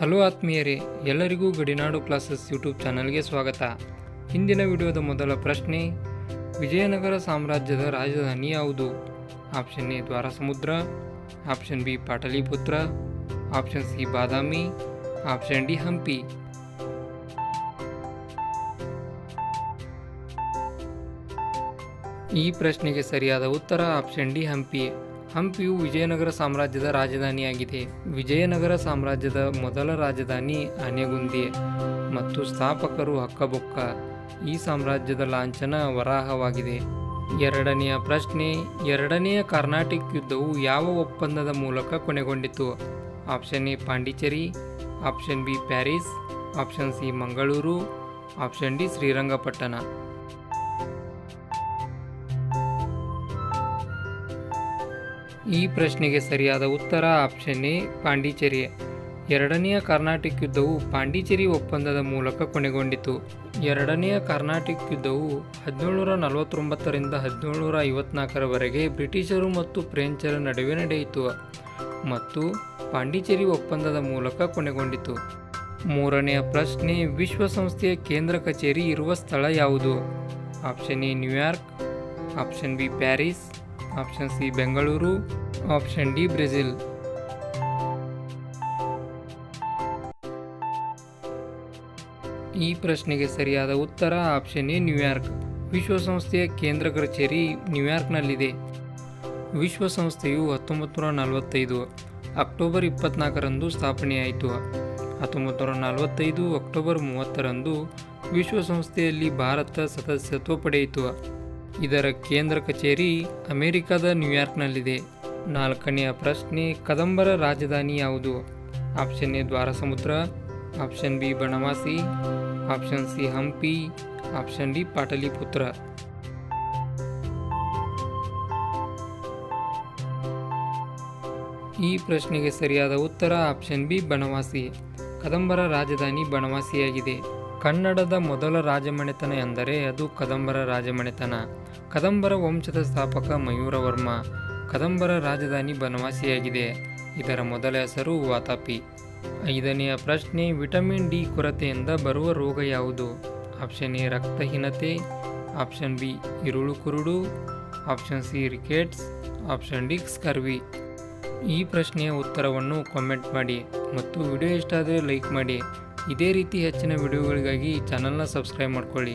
Hello ಆತ್ಮೀಯರೇ, ಎಲ್ಲರಿಗೂ ಗಡಿನಾಡು classes YouTube ಚಾನಲ್ಗೆ ಸ್ವಾಗತ. ಹಿಂದಿನ ವಿಡಿಯೋದ ಮೊದಲ ಪ್ರಶ್ನೆ, ವಿಜಯನಗರ ಸಾಮ್ರಾಜ್ಯದ ರಾಜಧಾನಿ ಯಾವುದು? Option A Dwarasamudra, option B Pataliputra, option C Badami, option D Hampi. ಈ ಪ್ರಶ್ನೆಗೆ ಸರಿಯಾದ ಉತ್ತರ ಆಪ್ಷನ್ ಡಿ ಹಂಪಿ. ಹಂಪಿಯು ವಿಜಯನಗರ ಸಾಮ್ರಾಜ್ಯದ ರಾಜಧಾನಿಯಾಗಿದೆ. ವಿಜಯನಗರ ಸಾಮ್ರಾಜ್ಯದ ಮೊದಲ ರಾಜಧಾನಿ ಆನೆಗುಂದಿ ಮತ್ತು ಸ್ಥಾಪಕರು ಹಕ್ಕಬೊಕ್ಕ. ಈ ಸಾಮ್ರಾಜ್ಯದ ಲಾಂಛನ ವರಾಹವಾಗಿದೆ. ಎರಡನೆಯ ಪ್ರಶ್ನೆ, ಎರಡನೆಯ ಕರ್ನಾಟಿಕ್ ಯುದ್ಧವು ಯಾವ ಒಪ್ಪಂದದ ಮೂಲಕ ಕೊನೆಗೊಂಡಿತು? Option A, Pondicherry. Option B, Paris. Option C, Mangaluru. Option D, Srirangapatna. ಈ ಪ್ರಶ್ನೆಗೆ ಸರಿಯಾದ ಉತ್ತರ ಆಪ್ಷನ್ ಎ ಪಾಂಡಿಚೇರಿ ಎರಡನೆಯ ಕರ್ನಾಟಿಕ್ ಯುದ್ಧವು ಪಾಂಡಿಚೇರಿ ಒಪ್ಪಂದದ ಮೂಲಕ ಕೊನೆಗೊಂಡಿತು. ಎರಡನೆಯ ಕರ್ನಾಟಿಕ್ ಯುದ್ಧವು ಹದಿನೇಳುನೂರ ನಲವತ್ತೊಂಬತ್ತರಿಂದ ಹದಿನೇಳುನೂರ ಐವತ್ನಾಲ್ಕರವರೆಗೆ ಬ್ರಿಟಿಷರು ಮತ್ತು ಫ್ರೆಂಚರ ನಡುವೆ ನಡೆಯಿತು ಮತ್ತು ಪಾಂಡಿಚೇರಿ ಒಪ್ಪಂದದ ಮೂಲಕ ಕೊನೆಗೊಂಡಿತು. ಮೂರನೆಯ ಪ್ರಶ್ನೆ, ವಿಶ್ವಸಂಸ್ಥೆಯ ಕೇಂದ್ರ ಕಚೇರಿ ಇರುವ ಸ್ಥಳ ಯಾವುದು? Option A New York option B Paris option C Bengaluru option D Brazil ಈ ಪ್ರಶ್ನೆಗೆ ಸರಿಯಾದ ಉತ್ತರ ಆಪ್ಷನ್ ಎ ನ್ಯೂಯಾರ್ಕ್ ವಿಶ್ವಸಂಸ್ಥೆಯ ಕೇಂದ್ರ ಕಚೇರಿ ನ್ಯೂಯಾರ್ಕ್ನಲ್ಲಿದೆ ವಿಶ್ವಸಂಸ್ಥೆಯು ಹತ್ತೊಂಬತ್ತು ನೂರ ನಲವತ್ತೈದು ಅಕ್ಟೋಬರ್ ಇಪ್ಪತ್ನಾಲ್ಕರಂದು ಸ್ಥಾಪನೆಯಾಯಿತು. ಹತ್ತೊಂಬತ್ತು ನೂರ ನಲವತ್ತೈದು ಅಕ್ಟೋಬರ್ ಮೂವತ್ತರಂದು ವಿಶ್ವಸಂಸ್ಥೆಯಲ್ಲಿ ಭಾರತ ಸದಸ್ಯತ್ವ ಪಡೆಯಿತು. ಇದರ ಕೇಂದ್ರ ಕಚೇರಿ ಅಮೆರಿಕದ ನ್ಯೂಯಾರ್ಕ್ನಲ್ಲಿದೆ. ನಾಲ್ಕನೆಯ ಪ್ರಶ್ನೆ, ಕದಂಬರ ರಾಜಧಾನಿ ಯಾವುದು? Option A, Dwarasamudra. Option B, Banavasi. Option C, Hampi. Option D, Pataliputra. ಈ ಪ್ರಶ್ನೆಗೆ ಸರಿಯಾದ ಉತ್ತರ ಆಪ್ಷನ್ ಬಿ, ಬನವಾಸಿ. ಕದಂಬರ ರಾಜಧಾನಿ ಬನವಾಸಿಯಾಗಿದೆ. ಕನ್ನಡದ ಮೊದಲ ರಾಜಮನೆತನ ಎಂದರೆ ಅದು ಕದಂಬರ ರಾಜಮನೆತನ. ಕದಂಬರ ವಂಶದ ಸ್ಥಾಪಕ ಮಯೂರವರ್ಮ. ಕದಂಬರ ರಾಜಧಾನಿ ಬನವಾಸಿಯಾಗಿದೆ. ಇದರ ಮೊದಲ ಹೆಸರು ವಾತಾಪಿ. ಐದನೆಯ ಪ್ರಶ್ನೆ, ವಿಟಮಿನ್ ಡಿ ಕೊರತೆಯಿಂದ ಬರುವ ರೋಗ ಯಾವುದು? ಆಪ್ಷನ್ ಎ, ರಕ್ತಹೀನತೆ. ಆಪ್ಷನ್ ಬಿ, ಇರುಳು ಕುರುಡು. Option C, rickets. Option D, scurvy. ಈ ಪ್ರಶ್ನೆಯ ಉತ್ತರವನ್ನು ಕಾಮೆಂಟ್ ಮಾಡಿ ಮತ್ತು ವಿಡಿಯೋ ಇಷ್ಟ ಆದರೆ ಲೈಕ್ ಮಾಡಿ. ಇದೇ ರೀತಿ ಹೆಚ್ಚಿನ ವಿಡಿಯೋಗಳಿಗಾಗಿ ಚಾನಲ್ನ ಸಬ್ಸ್ಕ್ರೈಬ್ ಮಾಡ್ಕೊಳ್ಳಿ.